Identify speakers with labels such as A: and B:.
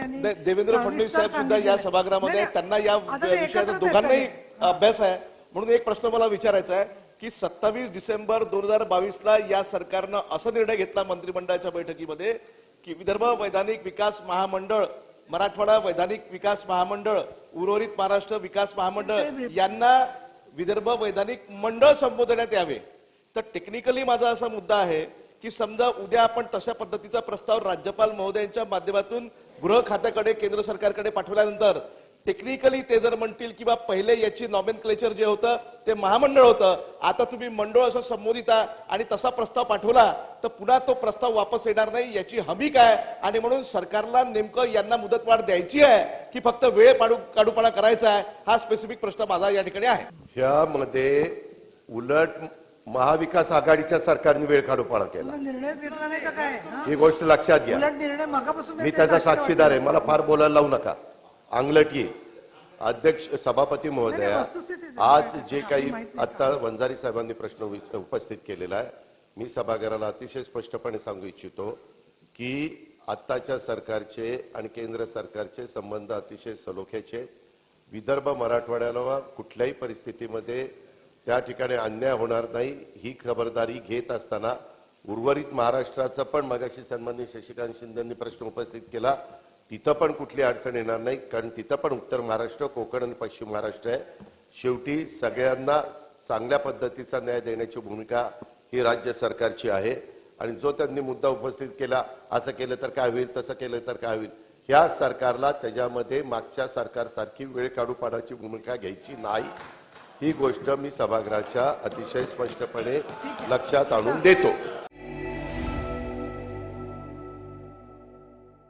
A: त्यांनी
B: देवेंद्र फडणवीस साहेब सुद्धा या. सभागृहामध्ये. त्यांना या विषयाचा दोघांनाही. अभ्यास आहे म्हणून एक प्रश्न मला विचारायचा आहे की सत्तावीस डिसेंबर दोन हजार बावीसला या सरकारनं असा निर्णय घेतला मंत्रिमंडळाच्या बैठकीमध्ये की विदर्भ वैधानिक विकास महामंडळ मराठवाडा वैधानिक विकास महामंडळ उर्वरित महाराष्ट्र विकास महामंडळ यांना विदर्भ वैधानिक मंडळ संबोधण्यात यावे तर टेक्निकली माझा असा मुद्दा आहे की समजा उद्या आपण तशा पद्धतीचा प्रस्ताव राज्यपाल महोदयांच्या माध्यमातून गृह खात्याकडे केंद्र सरकारकडे पाठवल्यानंतर टेक्निकली ते जर म्हणतील की बा पहिले याची नॉमेन जे होतं ते महामंडळ होतं. आता तुम्ही मंडळ असं संबोधिता आणि तसा प्रस्ताव पाठवला तर पुन्हा तो प्रस्ताव वापस येणार नाही याची हमी काय? आणि म्हणून सरकारला नेमकं यांना मुदतवाढ द्यायची आहे की फक्त वेळ पाडू काढूपणा करायचा आहे? हा स्पेसिफिक प्रश्न माझा या ठिकाणी आहे.
C: ह्यामध्ये उलट महाविकास आघाडीच्या सरकारने वेळ काढूपणा केला.
A: तुला निर्णयच घेतला नाही का काय? हा?
C: गोष्ट लक्षात घ्या.
A: निर्णय मगापासून
C: मी त्याचा साक्षीदार आहे. मला फार बोलायला लावू नका. अंगलटी अध्यक्ष सभापती महोदया. आज जे काही आता वंजारी साहेबांनी प्रश्न उपस्थित केलेला आहे. मी सभागृहाला अतिशय स्पष्टपणे सांगू इच्छितो की आत्ताच्या सरकारचे आणि केंद्र सरकारचे संबंध अतिशय सलोख्याचे. विदर्भ मराठवाड्याला कुठल्याही परिस्थितीमध्ये त्या ठिकाणी अन्याय होणार नाही. ही खबरदारी घेत असताना उर्वरित महाराष्ट्राचा पण मगाशी सन्मान्य शशिकांत शिंदेंनी प्रश्न उपस्थित केला. तिथं पण कुठली अडचण येणार नाही. कारण तिथं पण उत्तर महाराष्ट्र कोकण आणि पश्चिम महाराष्ट्र आहे. शेवटी सगळ्यांना चांगल्या पद्धतीचा न्याय देण्याची भूमिका ही राज्य सरकारची आहे. आणि जो त्यांनी मुद्दा उपस्थित केला असं केलं तर काय होईल तसं केलं तर काय होईल ह्या सरकारला त्याच्यामध्ये मागच्या सरकारसारखी वेळ काढूपाडाची भूमिका घ्यायची नाही. ही गोष्ट मी सभागृहाच्या अतिशय स्पष्टपणे लक्षात आणून देतो.